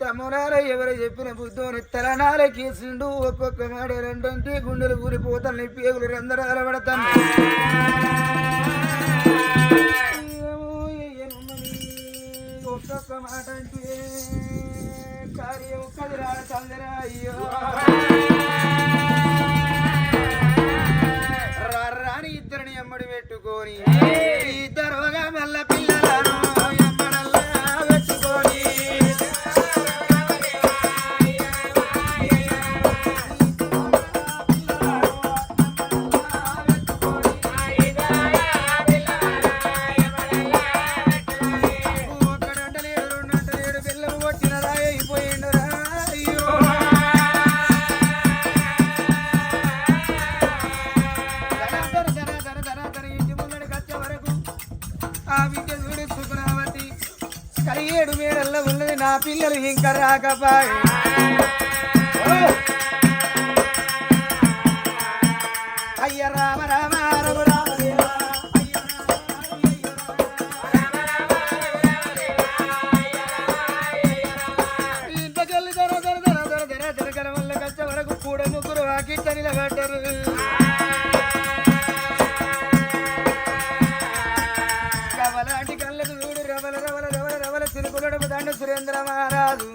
తమరారే ఎవరు చెప్పిన బుద్ధుని తలనాల కేసిండు ఒక్కొక్క మాట రెండంటే గుండెలు ఊరిపోతాను పేగులు రెందరు అలవడతాను ఒక్కొక్క మాట అంటే కార్యం కదిరా చందరా అయ్యో రాని ఇద్దరిని ఎమ్మడి పెట్టుకొని. రాకపాయి అయ్య రామ రామ రఘు ఇంతకెళ్ళి ధర ధర ధర ధర ధర వల్ల ముగ్గురు వాకిట్ట కవలాంటి కళ్ళకు చూడు రవల రవల రవల రవల తిరుగులడము దండు సురేంద్ర మహారాజు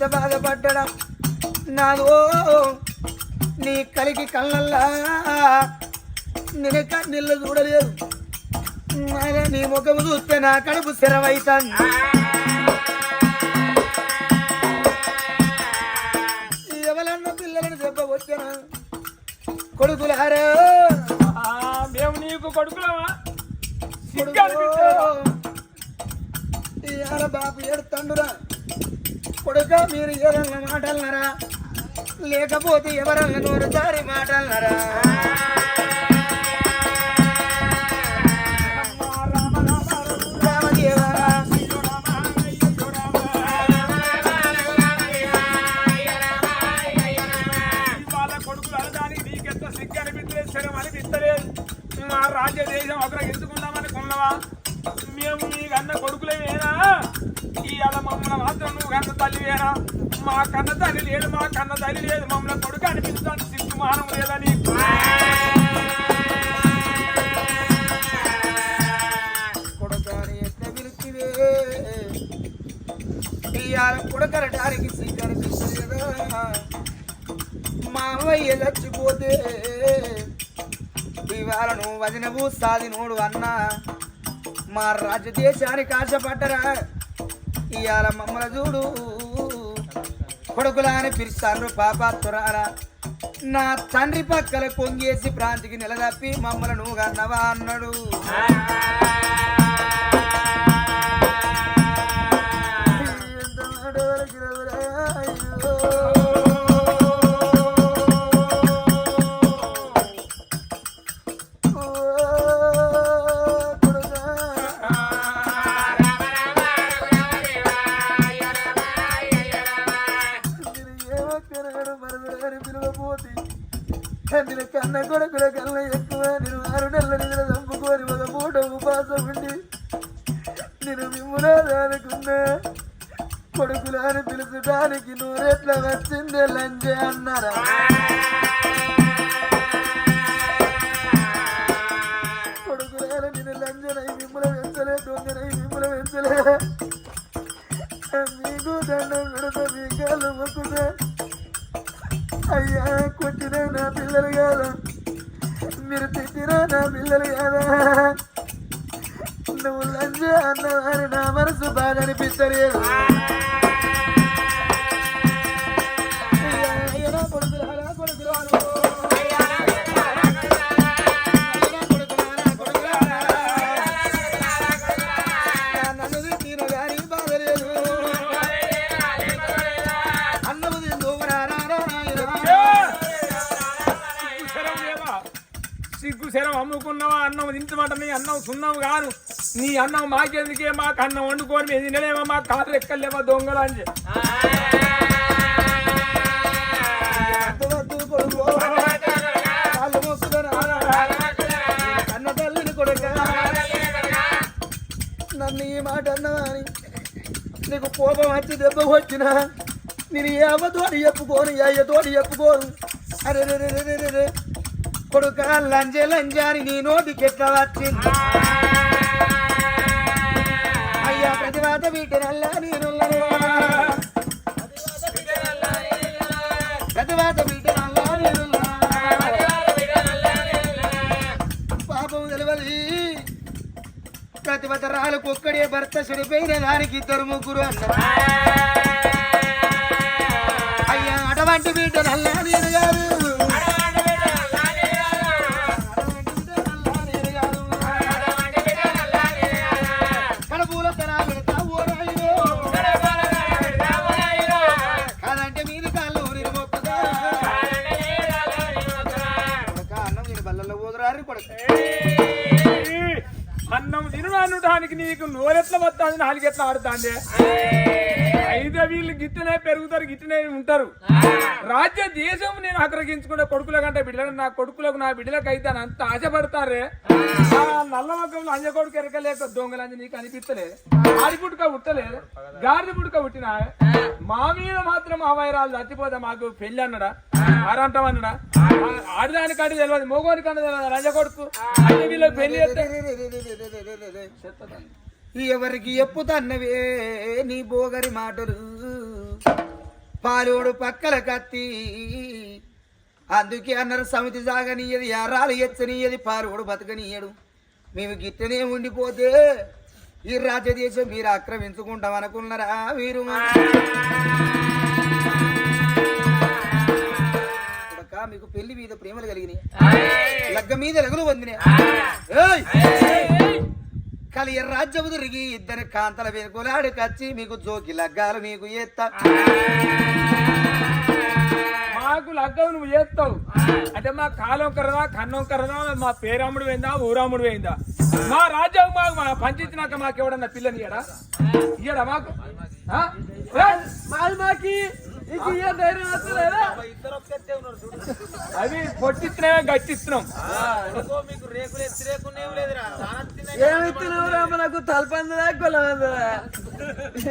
భర్త బాధపడ్డా నాదో నీ కలికి కళ్ళల్లా. నేను కన్నీళ్ళు చూడలేదు. నీ ముఖము చూస్తే నా కడుపు స్థిరమైతాను ఎవరన్నా పిల్లలను దెబ్బ కొట్టినా? కొడుకులారా ఆ, మేము నీకు కొడుకులమా? బాబు ఏడుతండురా కొడుక మీరు ఎవరన్న మాటలనరా? లేకపోతే ఎవరన్నా నోరు దారి మాటలనరా? రామదేవరా వాళ్ళ కొడుకులు అనడానికి ఎందుకున్నామని కొన్నవా మేము నీ అన్న కొడుకులేమేనా? ఇవాళ మమ్మల్ని మాత్రం నువ్వు కన్న తల్లివేనా మా కన్న తల్లి లేదు మా కన్న తల్లి లేదు. మమ్మల్ని కొడుకు అనిపించడానికి సిగ్గుమానం లేదని కొడుకాని ఎట్ల పిలిచివే? ఇవాళ కొడకరటానికి సిగ్గనిపిస్తుంది మా అవ్వయ్య చచ్చిపోతే ఇవాళ నువ్వు వదినవు సాది నోడు అన్నా. మా రాజదేశానికి ఆశపడ్డరా. ఇవాళ మమ్మల చూడు. కొడుకులా అని పాప పాపాత్తురారా నా తండ్రి పక్కల పొంగేసి ప్రాంతికి నిలదప్పి మమ్మల నువ్వు అన్నాడు. Oh వచ్చిందే అన్నారా కొడుకులని నేను లంజనై మిమ్మల వెంచలే దొంగనై మిమ్మల వెంచలే. మీకు దండం పెడతా మీ కాళ్ళు మొక్కుతా. అయ్యా కొట్టిన నా పిల్లలు కాదా? మీరు తిట్టిన నా పిల్లలు కాదా? నువ్వు లంజ అన్నవారి నా మనసు బాగా అనిపించలేదు శరం అమ్ముకున్నావా? అన్నం తింటమాట నీ అన్నం సున్నావు కాను నీ అన్నం మాకెందుకే? మాకు అన్నం వండుకొని మేము తినలేమా? మాకు కాదు ఎక్కలేమా దొంగలు అని నన్ను ఈ మాట అన్నవాని నీకు కోపం వచ్చి దెబ్బ వచ్చిన నేను ఏ అవ్వతోటి చెప్పుకోను? ఏ అయ్యతోటి చెప్పుకోను? అరే రే రే రే రే రే. కొడుక లంజే లంజాని నీ నోటికెట్ల వచ్చింది? అయ్యా ప్రతివాత వీటినల్లా నేనుల్లనే ప్రతివాత వీటినల్లా నేనున్నా. పాపం తెలవలి ప్రతిభత రాలకు ఒక్కడే భర్త చెడిపోయిన దానికి ఇద్దరు ముగ్గురు అన్నారు అయ్యా అటువంటి బిడ్డ నల్లా నేను గారు అనడానికి నీకు నోరెట్ల వస్తుంది నాలుగెట్ల ఆడుతాండే అయితే వీళ్ళు గిట్టనే పెరుగుతారు గిట్టనే ఉంటారు రాజ్య దేశం నేను ఆక్రమించుకునే కొడుకుల కంటే బిడ్డలకు నా కొడుకులకు నా బిడ్డలకు అయితే అంత ఆశపడతారే ఆ నల్ల మొక్కలు అంజ కొడుకు ఎరకలేక దొంగలంజ నీకు అనిపిస్తలేదు ఆడి పుట్టుక పుట్టలేదు గాడిద పుట్టుక పుట్టినా మా మీద మాత్రం ఆ వైరాలు చచ్చిపోతే మాకు పెళ్ళి అన్నడా ఆరంటం అన్నడా ఆడదానికంటే తెలియదు మోగోని కంటే తెలియదు రంజ కొడుకు అంటే వీళ్ళకి పెళ్ళి చేస్తే ఎవరికి ఎప్పుతన్నవే నీ బోగరి మాటలు? పాలోడు పక్కల కత్తి. అందుకే అన్నారు సమితి సాగనీయది ఎర్రాలు ఎచ్చనీయది పాలోడు బతకనీయడు. మేము గిట్టనే ఉండిపోతే ఈ రాజ్యదేశం మీరు ఆక్రమించుకుంటాం అనుకున్నారా మీరు మీకు పెళ్ళి మీద ప్రేమలు కలిగినాయి. లగ్గ మీద లగులు పొందినాయి ఏయ్! కలి రాజ్యము తిరిగి ఇద్దరు కాంతల వెనుకలాడు కచ్చి మీకు జోకి లగ్గాలు మీకు ఎత్త మాకు లగ్గం నువ్వు చేస్తావు అంటే మా కాలం కరదా కన్నం కరదా మా పేరమ్ముడు పోయిందా ఊరాముడు పోయిందా మా రాజ్యం మాకు మా పంచించినాక మాకు ఎవడన్నా పిల్లని ఇయ్యడా ఇయ్యడా మాకు ఆ? ఏయ్! మాకి? అవి పొట్టిస్తున్నామే గట్టిస్తున్నాం ఏమిస్తున్నావురా మనకు తలపందదా కొలవందదా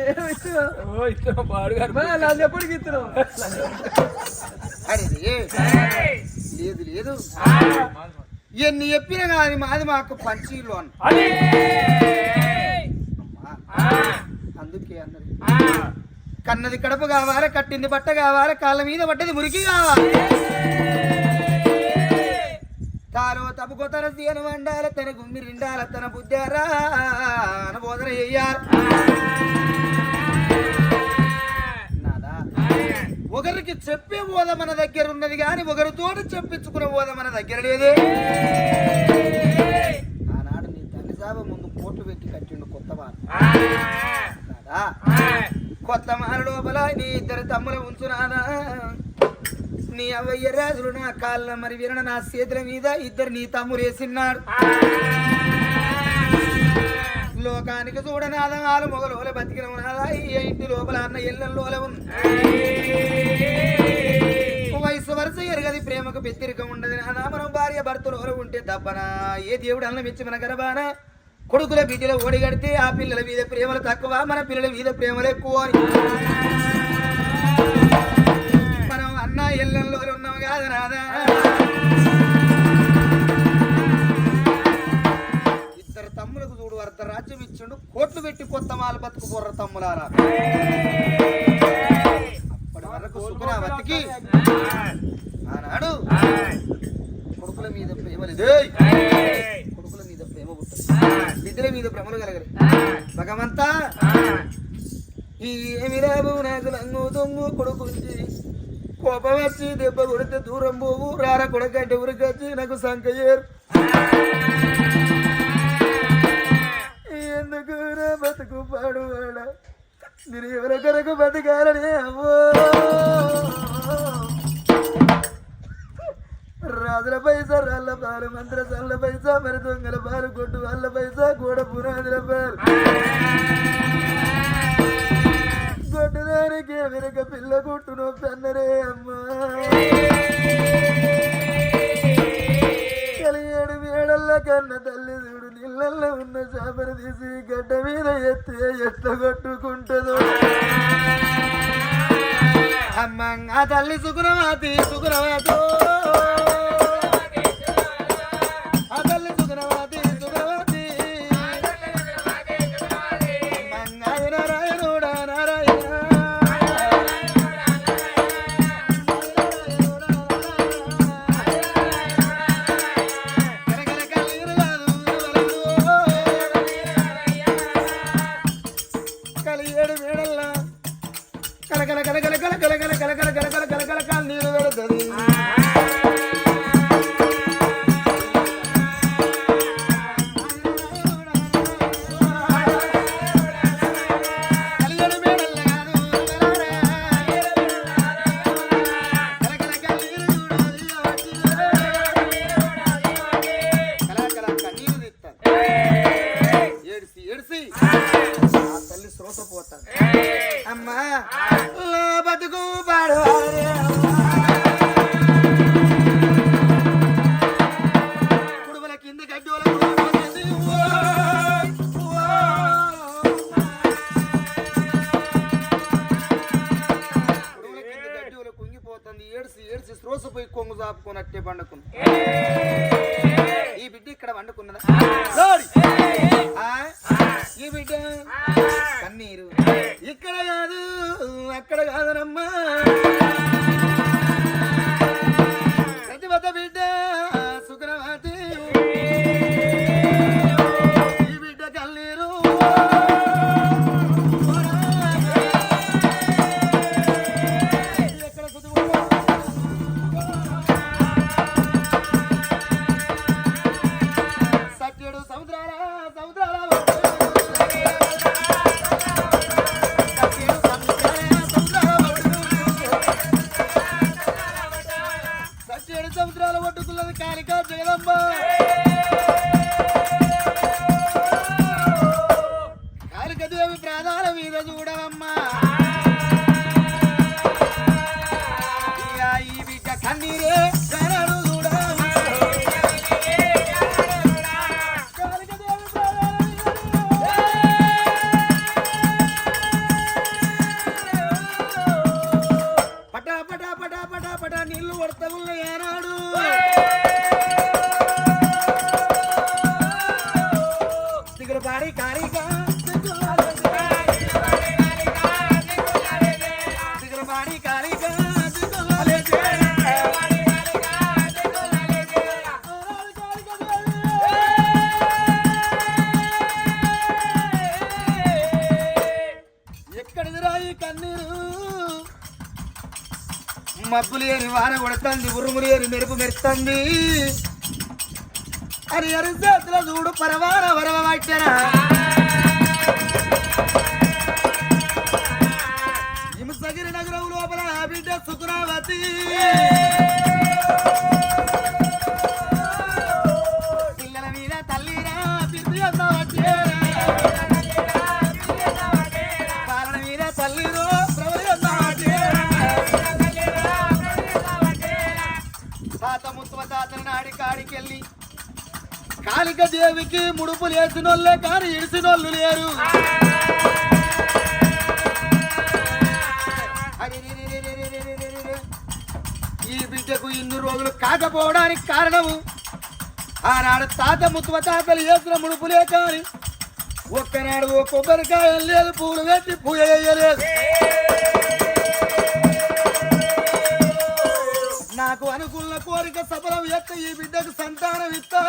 ఏమిస్తున్నావు? ఓ ఇస్తున్నాం బాడుగారు నన్ను ఎప్పటికి ఇస్తున్నావు? అరే లేదు లేదు. ఎన్ని చెప్పినా కానీ మాది మాకు పంచీలు అన్న అది అందుకే అన్నది కన్నది కడప కావాలి కట్టింది బట్ట కావాలి కాళ్ళ మీద పడ్డది మురికి కావాలి. తాను తప్పుకో తన తీయను వండాలి తన గుమ్మి రిండాల తన బుద్ధారా బోధన చెయ్యాలి. నాదా? ఒకరికి చెప్పే బోధ మన దగ్గర ఉన్నది కానీ ఒకరితోటి చెప్పించుకునే బోధ మన దగ్గర లేదే. ఆనాడు నీ తల్లి సాబ ముందు కోట్లు పెట్టి కట్టిండు కొత్త నాదా? కొత్త మాల లోపల నీ ఇద్దరు తమ్ముల ఉంచునాదా నీ అవయ్య రాజులు నా కాళ్ళ మరి విరణ నా చేతుల మీద ఇద్దరు నీ తమ్ముడు వేసిన్నాడు లోకానికి చూడనాదా ఆలు మొగలోల బతికిన ఉన్నాదా ఈ ఇంటి లోపల అన్న ఎల్లలోల ఉంది. వయసు వరుస ఎరగది ప్రేమకు పెత్తిరిక ఉండదు నాదా. మనం భార్య భర్తలు ఉంటే తప్పనా? ఏ దేవుడు అన్న మెచ్చి మన గర్భానా? కొడుకుల బిడ్డలు ఓడిగడితే ఆ పిల్లల మీద ప్రేమలు తక్కువ మన పిల్లల మీద ప్రేమలు ఎక్కువ అని. మనం అన్న ఇళ్ళల్లో ఉన్నాం కాదు నాదా? ఇద్దరు తమ్ములకు చూడు అర్ధ రాజ్యం ఇచ్చిండు కోట్లు పెట్టి కొత్త మాల బతుకు బొర్ర తమ్ములారా. అప్పటి వరకు సుఖనావతికి ఆనాడు కొడుకుల మీద ప్రేమ లేదు మీద భ్రమలు కలగరు భగవంతా ఈ ఏమి రాబు నాకు లంగు దొంగు కొడుకుంచి కోపం వచ్చి దెబ్బ కొడితే దూరం పోవు రార కొడకంటే ఉరికొచ్చి నాకు సంకయ్యారు ఎందుకు నా బతుకు పాడువాడా మీరు ఎవరికొరకు బతకాలని అమ్మో రాజుల పైసా రాళ్ళ పాలు మంత్ర పైసా మరి దొంగల పాలు కొట్టు వాళ్ళ పైసా గోడ పునాదుల పాలు. కొట్టుదానికి వెనక పిల్ల కొట్టును పెన్నరే అమ్మా. కలిగేడు వేడల్ల కన్న తల్లి చూడు నీళ్ళల్లో ఉన్న చేపలు తీసి గడ్డ మీద ఎత్తి ఎట్ల కొట్టుకుంటుందో. అమ్మ తల్లి సుగుణవాతి సుగుణవాతో అక్కడ కాదనమ్మా. ప్రాణాల మీద చూడవమ్మా. మబ్బులు ఏరి వాన కొడుతుంది ఉరుములు ఏరి మెరుపు మెరుస్తుంది. అని అరి చూడు పరవాన వరవ పట్టరా. హింసగిరి నగరం లోపల బిడ్డ సుకురావతి భాగవతాతల నాడి కాడికెళ్ళి కాళిక దేవికి ముడుపులు వేసినోళ్ళే కానీ ఇడిసినోళ్ళు లేరు. ఈ బిడ్డకు ఇన్ని రోజులు కాకపోవడానికి కారణము ఆనాడు తాత ముత్తువ తాతలు వేసిన ముడుపులే కానీ ఒక్కనాడు ఒక్కొక్కరికాయలు లేదు పూలు వేసి పూజ చేయలేదు నాకు అనుకున్న కోరిక సఫలం ఎత్త ఈ బిడ్డకు సంతానం ఇస్తా.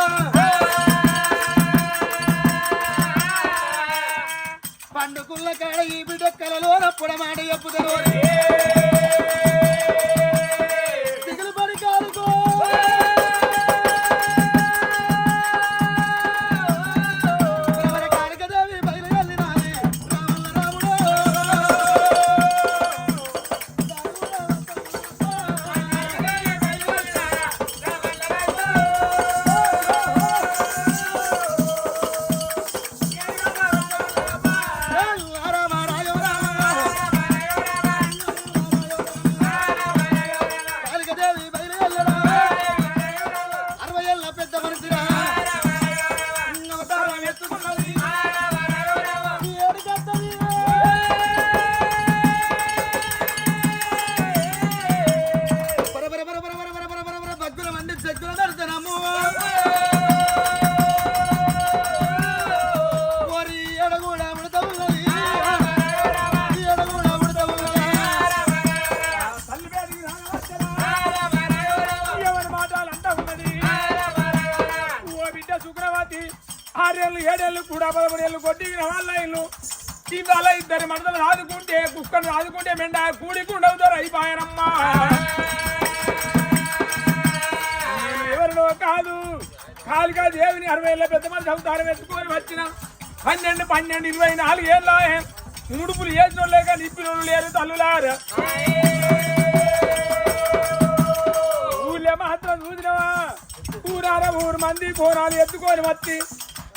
పండుకున్న కాడ ఈ బిడ్డ కలలోన మాట చెప్పుతారు లైన్లు కొట్టి కొట్టిన లైన్లు ఇల్లు ఇద్దరి మడతలు రాదుకుంటే కుక్కను రాదుకుంటే మెండ కూడికి ఉండవుతారు అయిపోయారమ్మా ఎవరిలో కాదు. కాలుగా దేవుని అరవై ఏళ్ళ పెద్ద మంది అవుతారు ఎత్తుకొని వచ్చిన పన్నెండు పన్నెండు ఇరవై నాలుగు ఏళ్ళ ముడుపులు వేసిన కానీ నిప్పిన లేరు తల్లులారు. ఊళ్ళే మాత్రం చూసినవా? ఊరార ఊరు మంది కోరాలు ఎత్తుకొని వచ్చి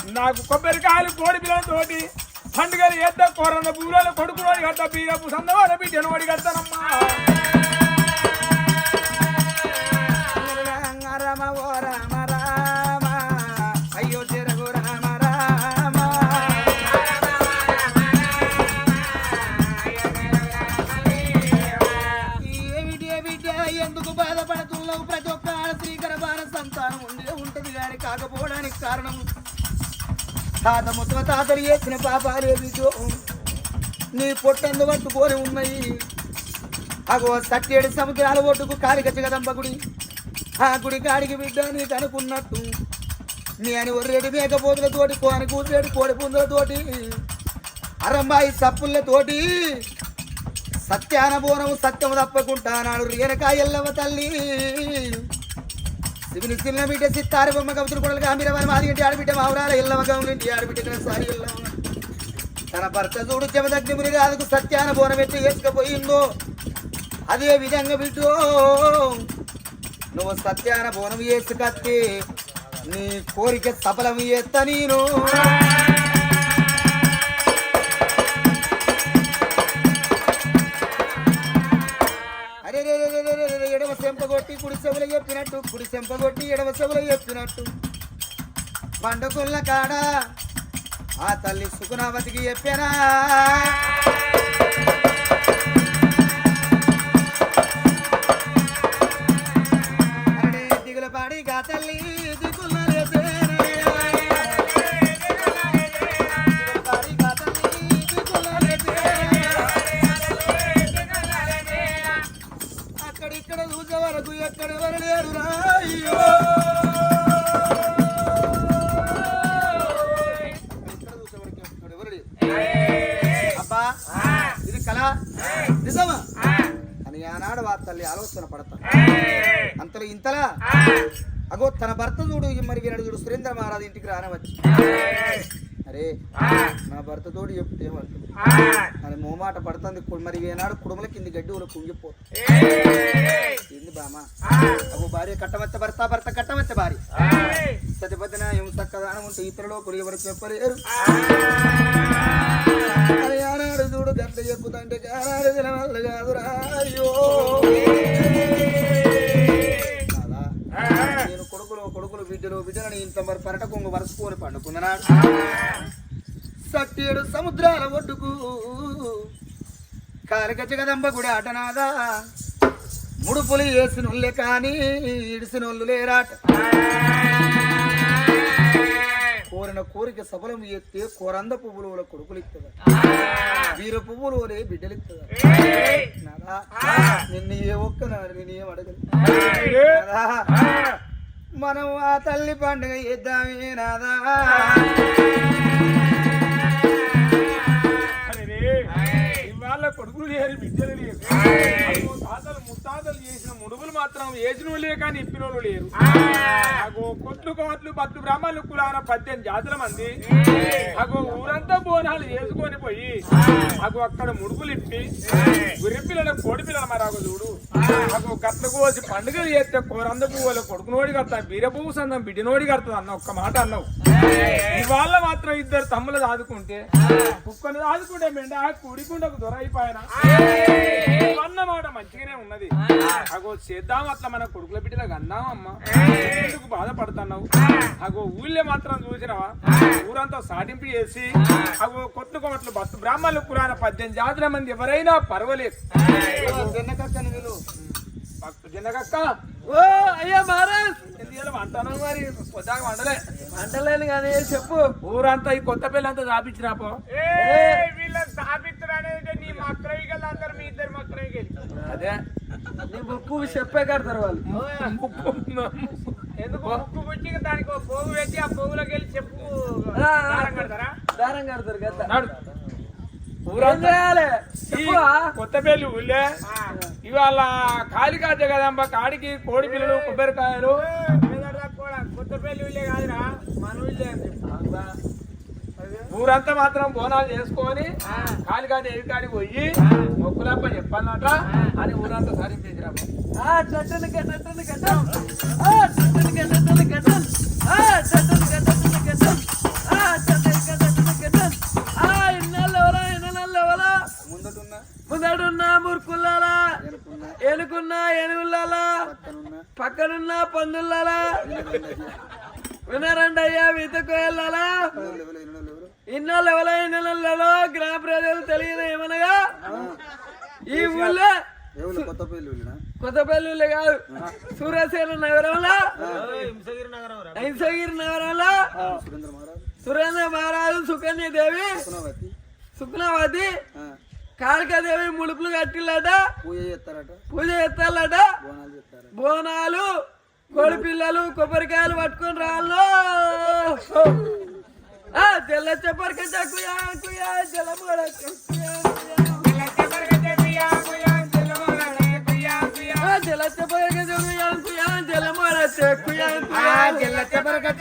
నాకు కొబ్బరికాయలు కోడి పిల్లలతోటి పండుగలు ఎద్ద కోరన్న పూలలో కొడుకులోని గట్ట బీరపు సందవాడ బిడ్డను వాడి కడతానమ్మా రామ ఓ రామ రామ అయ్యో చెరగు రామ రామ ఏమిటి బిడ్డ ఎందుకు బాధపడుతున్నావు? ప్రతి ఒక్క ఆడ శ్రీకర బాల సంతానం ఉండే ఉంటది గాని కాకపోవడానికి కారణం తాత ముత్తమ తాతలు చేసిన పాపాలే బిడ్డో నీ పొట్టందు పట్టుకొని ఉన్నాయి. అగో సట్టేడు సముద్రాల ఒడ్డుకు కాలిగచ్చ జగదంబ గుడి. ఆ గుడి కాడికి బిడ్డ నీకు అనుకున్నట్టు. నీ అని ఒర్రేడు మేకపోతులతోటి కోని కూసేడు కోడి పుందులతోటి అరంబాయి సప్పులతోటి సత్యానబోనం సత్యము తప్పకుంటానాడు రేణకాయల్లవ తల్లి. శివుని చిన్న బిడ్డ సిత్తారు బొమ్మ కవితులు కొడలు గాంభీరవారి మాది ఇంటి ఆడబిడ్డ మావురాల ఎల్లవ గౌరింటి ఆడబిడ్డ ఇక్కడ సారి ఎల్లవ తన భర్త చూడు చెమదగ్నిముని రాదుకు సత్యాన బోనం ఎట్టి వేసుకపోయిందో అదే విధంగా బిడ్డో నువ్వు సత్యాన బోనం వేసుకత్తి నీ కోరిక సఫలం ఎత్త నేను. చెవులు చెప్పినట్టు కుడి చెంపగొట్టి ఎడమ చెవులు చెప్పినట్టు పండుకున్న కాడ ఆ తల్లి సుకునావతికి చెప్పారా అక్కడిక్కడ చూసే వరకు ఎక్కడెవరు లేరు రాయ్యో లేరు. అబ్బా ఇది కళ? నిజమా? అని ఆనాడు వా తల్లి ఆలోచన పడతా. అంతలో ఇంతలా? అగో తన భర్త చూడు మరి వీరడు చూడు సురేంద్ర మహారాజు ఇంటికి రానవచ్చు. అరే నా భర్త తోడు చెప్తే ఏమంటుంది అని మోమాట పడుతుంది మరి ఏనాడు కుడుమల కింది గడ్డి ఊళ్ళో కుంగిపోతుంది ఏంది బామా అగో భార్య కట్టవచ్చ భర్త భర్త కట్టవచ్చ భార్య. సతిపతిన ఏం చక్కదానం ఉంటే ఇతరులో కొరిగే వరకు చెప్పలేరు. ఆనాడు చూడు గట్ల చెప్పుతంటే వల్ల కాదురా. అయ్యో. కొడుకులు బిడ్డలు బిడ్డలని ఇంత మరి పరట కొంగు వరుసుకొని పండుకున్నాడు సట్టేడు సముద్రాల ఒడ్డుకు కాలికచ్చ కదంబ గుడి ఆటనాదా. ముడుపులు వేసినోళ్ళే కానీ ఇడిసినోళ్ళు లేరాట. కోరిన కోరిక సఫలం ఎత్తే కోరంద పువ్వులు కొడుకులు ఇస్తుందా వీర పువ్వులు వాళ్ళే బిడ్డలు ఇస్తుందా నిన్ను ఏ ఒక్క నేను ఏం అడగను. నాదా? మనం ఆ తల్లి పండుగ చేద్దామే నాదా ఇవాళ కొడుకులు లేరు బిడ్డలు లేరు అగో తాతలు ముత్తాతలు చేసిన ముడుగులు మాత్రం వేసిన వాళ్ళే కానీ ఇప్పిన వాళ్ళు లేరు అగో కొట్లు కోట్లు పత్తు బ్రాహ్మణులు కులాన పద్దెనిమిది జాతుల మంది. అగో ఊరంతా బోనాలు వేసుకొని పోయి అగో అక్కడ ముడుగులు ఇప్పి గురి పిల్లల కోడి పిల్లల మరి అగో చూడు అగో గట్ల కోసి పండుగలు చేస్తే కూరంద పువ్వుల కొడుకు నోడి కడతా బీర పువ్వు సందం బిడ్డ నోడి కడతా అన్న ఒక్క మాట అన్నావు. ఇవాళ మాత్రం ఇద్దరు తమ్ములు దాదుకుంటే కుక్కను దాదుకుంటే మెండ కుడికుండకు దొర అయిపోయినా అన్న మాట మంచిగానే ఉన్నది. అగో చేద్దాం అట్లా మన కొడుకుల బిడ్డలకు అన్నాం అమ్మా ఎందుకు బాధపడుతున్నావు? అగో ఊళ్ళో మాత్రం చూసినావా? ఊరంతా సాటింపు చేసి అగో కొట్లు బతు బ్రాహ్మణులు పురాణ పద్దెనిమిది జాతుల మంది ఎవరైనా పర్వాలేదు. జనకక్క. ఓ అయ్యా మహారాజ్! వంటను మరి? పొద్దాక వండలే. అంటలేను కానీ చెప్పు. ఊరంతా ఈ కొత్త పెళ్ళి అంతా చాపించినాపో వీళ్ళని అనేది నీ మక్రవి కదా అందరు మీ ఇద్దరు మక్రవి అదే. నీ బుక్కు చెప్పే కడతారు వాళ్ళు. ఎందుకు ముక్కు పుచ్చి దానికి ఒక పోగు పెట్టి ఆ పోగులోకి వెళ్ళి చెప్పు. దారం కడతారా? దారం కడతారు కదా నాడు. ఏం ఊరంతా చేయాలి? ఈ చెప్పు కొత్త పెళ్ళి ఊళ్ళే. ఇవాళ కాలి కాచ కదమ్మా. కాడికి కోడి పిల్లలు కొబ్బరికాయలు. మెదడుదా కూడా కొత్త పెళ్ళి వీళ్ళే కాదురా. మన అని చెప్పు. ఊరంతా మాత్రం బోనాలు చేసుకొని కాలికా దేవి కాడికి పోయి మొక్కులప్ప చెప్పాలన్నట అని ఊరంతా చట్టని గట్టని గట్టం చట్టని గట్టని గట్టం చట్టని గట్టని గట్టం ముందటున్నా. ముందడున్న మురుకుల్లాలా? ఎనుకున్న ఎనుగుల్లాలా? పక్కనున్నా. పక్కనున్న పందుల్లాలా? వినారండి అయ్యా వీతకు వెళ్ళాలా? ఎవరో ఇన్నాళ్ళలో గ్రామ ప్రజలు తెలియదు ఏమనగా? ఈ ఊళ్ళో కొత్తపల్లి కాదు సూర్యసేన నగరంలో. హింసగిరి నగరంలో. సురేంద్ర మహారాజ్. సురేంద్ర మహారాజు సుకన్య దేవి సుకునవతి సుఖ్నావతి కాళికాదేవి ముడుపులు కట్టిల్లట. పూజ చేస్తారట. బోనాలు చేస్తారట. బోనాలు కోడి పిల్లలు కొబ్బరికాయలు పట్టుకొని రాళ్ళు. తెల్ల చెప్పరిక ఆ తెల్ల చెప్పగా